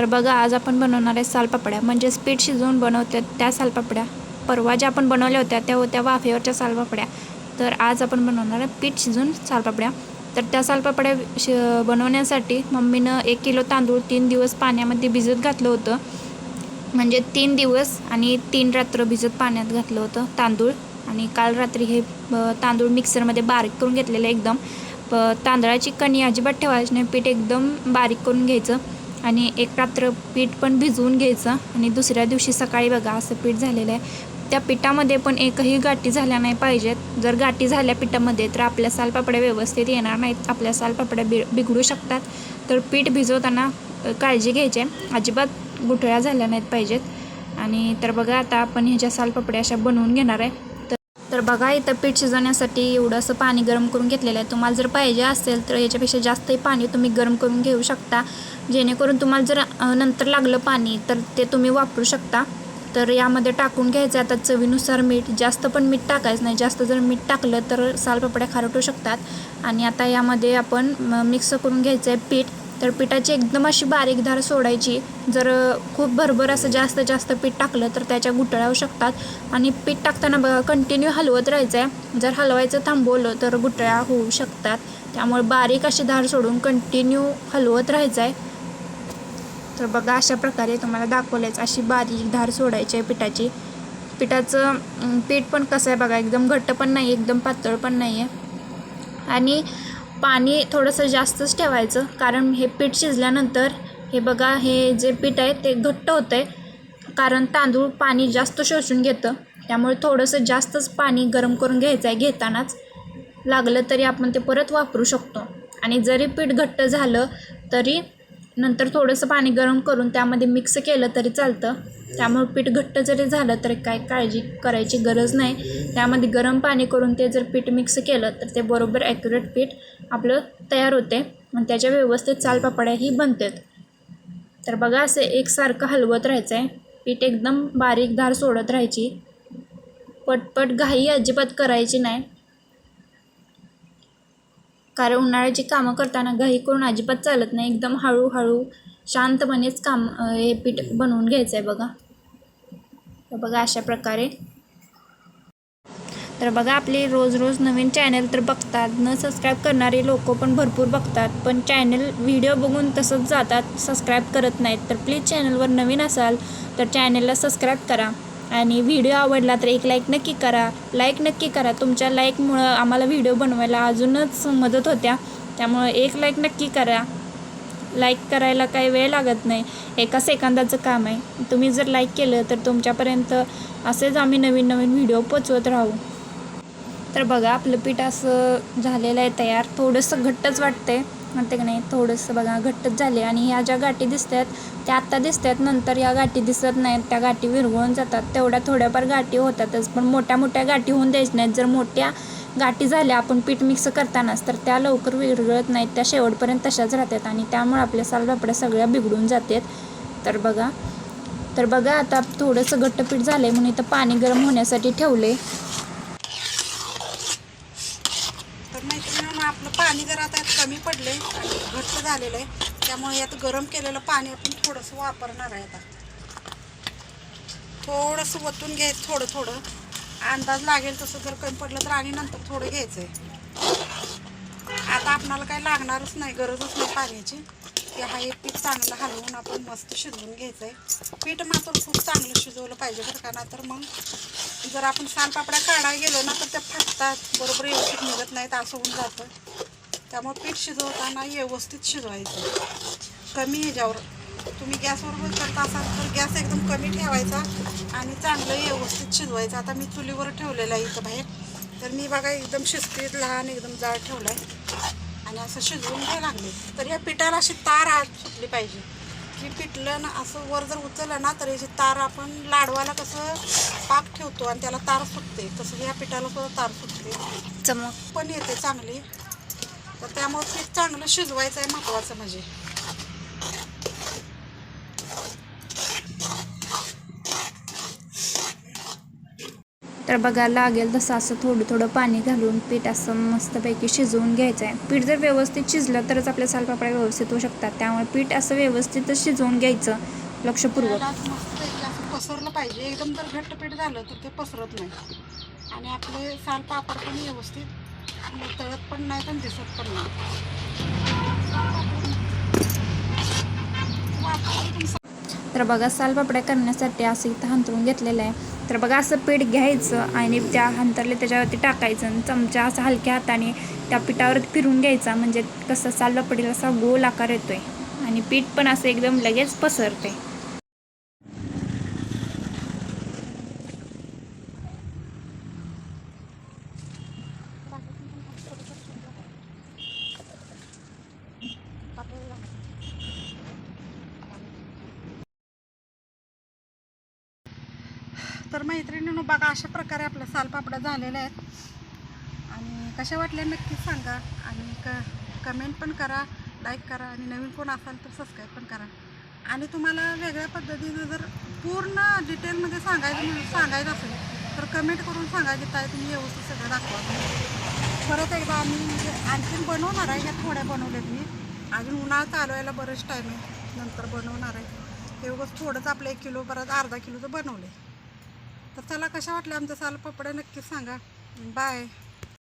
तर बघा आज आपण बनवणार आहे सालपापड्या. म्हणजेच पीठ शिजवून बनवतात त्या सालपापड्या. परवा ज्या आपण बनवल्या होत्या त्या होत्या वाफेवरच्या सालपापड्या. तर आज आपण बनवणार आहे पीठ शिजून सालपापड्या. तर त्या सालपापड्या श बनवण्यासाठी मम्मीनं एक किलो तांदूळ तीन दिवस पाण्यामध्ये भिजत घातलं होतं. म्हणजे तीन दिवस आणि तीन रात्र भिजत पाण्यात घातलं होतं तांदूळ. आणि काल रात्री हे तांदूळ मिक्सरमध्ये बारीक करून घेतलेलं एकदम. प तांदळाची कणी अजिबात ठेवायची नाही. पीठ एकदम बारीक करून घ्यायचं. आणि एक रात्र पीठ पण भिजवून घ्यायचं आणि दुसऱ्या दिवशी सकाळी बघा असं पीठ झालेलं आहे. त्या पिठामध्ये पण एकही गाठी झाल्या नाही पाहिजेत. जर गाठी झाल्या पिठामध्ये तर आपल्या सालपापड्या व्यवस्थित येणार नाहीत. आपल्या सालपापड्या बि बिघडू शकतात. तर पीठ भिजवताना काळजी घ्यायची आहे. अजिबात गुठळ्या झाल्या नाहीत पाहिजेत. आणि तर बघा आता आपण ह्याच्या सालपापड्या अशा बनवून घेणार आहे. तर बघा इथं पीठ शिजवण्यासाठी एवढं असं पाणी गरम करून घेतलेलं आहे. तुम्हाला जर पाहिजे असेल तर याच्यापेक्षा जास्तही पाणी तुम्ही गरम करून घेऊ शकता. जेणेकरून तुम्हाला जर नंतर लागलं पाणी तर ते तुम्ही वापरू शकता. तर यामध्ये टाकून घ्यायचं आता चवीनुसार मीठ जास्त पण मीठ टाकायचं नाही. जास्त जर मीठ टाकलं तर सालपापड्या खारटू शकतात. आणि आता यामध्ये आपण मिक्स करून घ्यायचं आहे पीठ. तर पिठाची एकदम अशी बारीक धार सोडायची. जर खूप भरभर असं जास्त जास्त पीठ टाकलं तर त्याच्या गुठळ्या होऊ शकतात. आणि पीठ टाकताना बघा कंटिन्यू हलवत राहायचं आहे जर हलवायचं थांबवलं तर गुठळ्या होऊ शकतात. त्यामुळे बारीक अशी धार सोडून कंटिन्यू हलवत राहायचं आहे तर बघा अशा प्रकारे तुम्हाला दाखवलेच अशी बारीक धार सोडायची आहे पिठाची पिठाचं पीठ पण कसं आहे बघा एकदम घट्ट पण नाही एकदम पातळ पण नाही आहे आणि पाणी थोडंसं जास्तच ठेवायचं. कारण हे पीठ शिजल्यानंतर हे बघा हे जे पीठ आहे ते घट्ट होतं आहे कारण तांदूळ पाणी जास्त शोषून घेतं. त्यामुळे थोडंसं जास्तच पाणी गरम करून घ्यायचं आहे घेतानाच. लागलं तरी आपण ते परत वापरू शकतो. आणि जरी पीठ घट्ट झालं तरी नंतर थोडंसं पाणी गरम करून त्यामध्ये मिक्स केलं तरी चालतं. त्यामुळे पीठ घट्ट जरी झालं तरी काय काळजी करायची गरज नाही. त्यामध्ये गरम पाणी करून ते जर पीठ मिक्स केलं तर ते बरोबर ॲक्युरेट पीठ आपलं तयार होते आणि त्याच्या व्यवस्थित चालपापड्याही बनतात. तर बघा असं एकसारखं हलवत राहायचं आहे पीठ एकदम बारीक धार सोडत राहायची. पटपट घाई अजिबात करायची नाही. कारण उन्हाळ्याची कामं करताना घाई करून अजिबात चालत नाही एकदम हळूहळू शांतपणेच काम हे पीठ बनवून घ्यायचं आहे बघा. तर बघा अशा प्रकारे. तर बघा आपले रोज रोज नवीन चॅनल तर बघतात. न सबस्क्राईब करणारे लोक पण भरपूर बघतात. पण चॅनल व्हिडिओ बघून तसंच जातात सबस्क्राईब करत नाहीत. तर प्लीज चॅनलवर नवीन असाल तर चॅनलला सबस्क्राईब करा. आणि व्हिडिओ आवडला तर एक लाईक नक्की करा. लाईक नक्की करा. तुमच्या लाईकमुळं आम्हाला व्हिडिओ बनवायला अजूनच मदत होत्या. त्यामुळं एक लाईक नक्की करा. लाईक करायला काही वेळ लागत नाही. एका सेकंदाचं काम आहे. तुम्ही जर लाईक केलं तर तुमच्यापर्यंत असेच आम्ही नवीन नवीन व्हिडिओ पोचवत राहू. तर बघा आपलं पीठ असं झालेलं आहे तयार. थोडंसं घट्टच वाटतंय. म्हणते की नाही थोडंसं बघा घट्टच झाले. आणि ह्या ज्या गाठी दिसतात त्या आत्ता दिसतात नंतर या गाठी दिसत नाहीत त्या गाठी विरघळून जातात. तेवढ्या थोड्याफार गाठी होतातच पण मोठ्या मोठ्या गाठी होऊन द्यायच्या नाहीत. जर मोठ्या गाठी झाल्या आपण पीठ मिक्स करतानाच तर त्या लवकर विरघळत नाहीत. त्या शेवटपर्यंत तशाच राहतात. आणि त्यामुळे आपल्या सालपापड्या सगळ्या बिघडून जातात. तर बघा. तर बघा आता थोडंसं घट्ट पीठ झालं आहे म्हणून इथं पाणी गरम होण्यासाठी ठेवले तर मैत्रिणींनो आपलं पाणी जर आता कमी पडले आणि घट्ट झालेलं आहे. त्यामुळे यात गरम केलेलं पाणी आपण थोडंसं वापरणार आहे आता. थोडंसं वतून घ्यायचं थोडं थोडं. अंदाज लागेल तसं जर कमी पडलं तर आणि नंतर थोडं घ्यायचं आहे आता आपणाला काही लागणारच नाही गरजच नाही पाण्याची. की हा एक पीठ चांगलं हलवून आपण मस्त शिजवून घ्यायचं आहे पीठ मात्र खूप चांगलं शिजवलं पाहिजे बरं का ना तर मग जर आपण सालपापड्या काढायला गेलो ना तर त्या फाटतात. बरोबर व्यवस्थित निघत नाहीत असं होऊन जातं. त्यामुळे पीठ शिजवताना व्यवस्थित शिजवायचं. कमी ह्याच्यावर. तुम्ही गॅसवर करत असाल तर गॅस एकदम कमी ठेवायचा आणि चांगलं व्यवस्थित शिजवायचं. आता मी चुलीवर ठेवलेलं आहे इथं बाहेर. तर मी बघा एकदम शिस्तीत लहान एकदम जाळ ठेवला आहे आणि असं शिजवून घ्यायला लागले. तर या पिठाला अशी तार आत सुटली पाहिजे. की पिठलं ना असं वर जर उचललं ना तर याची तार आपण लाडवाला कसं पाक ठेवतो आणि त्याला तार सुटते. तसं या पिठाला सुद्धा तार सुटते. चमक. पण येते चांगली. तर त्यामुळे पीठ चांगलं शिजवायचं आहे महत्त्वाचं म्हणजे. तर बघा लागेल तसं असं थोडं थोडं पाणी घालून पीठ असं मस्तपैकी शिजवून घ्यायचं आहे पीठ जर व्यवस्थित शिजलं तरच आपल्या सालपापड्या व्यवस्थित होऊ शकतात. त्यामुळे पीठ असं व्यवस्थितच शिजवून घ्यायचं लक्षपूर्वक. पसरलं पाहिजे. एकदम जर घट्ट पीठ झालं तर ते पसरत नाही. आणि आपले साल पापड पण व्यवस्थित तळत पण नाही आणि दिसत पण नाही. तर बघा सालपापड्या करण्यासाठी असं इथं हंतरून घेतलेलं आहे. तर बघा असं पीठ घ्यायचं आणि त्या हंतरले त्याच्यावरती टाकायचं आणि चमचा असं हलक्या हाताने त्या पिठावरती फिरून घ्यायचा. म्हणजे कसं सालपापडीला असा गोल आकार येतोय आणि पीठ पण असं एकदम लगेच पसरते तर मैत्रिणीनं बघा अशा प्रकारे आपल्या सालपापड्या झालेलं आहेत आणि कशा वाटल्या नक्कीच सांगा. आणि क कमेंट पण करा लाईक करा. आणि नवीन कोण असाल तर सबस्क्राईब पण करा. आणि तुम्हाला वेगळ्या पद्धतीनं जर पूर्ण डिटेलमध्ये सांगायचं सांगायचं असेल तर कमेंट करून सांगा की ताई तुम्ही व्यवस्थित सगळं दाखवा. परत एकदा आम्ही म्हणजे आणखीन बनवणार आहे ह्या थोड्या बनवल्यात मी. अजून उन्हाळा चालू बरंच टाईम आहे नंतर बनवणार आहे. ते उगाच थोडंच आपलं एक किलो परत अर्धा किलोचं बनवलं आहे तर चला कशा वाटल्या आमचा साल पपड्या नक्कीच सांगा. बाय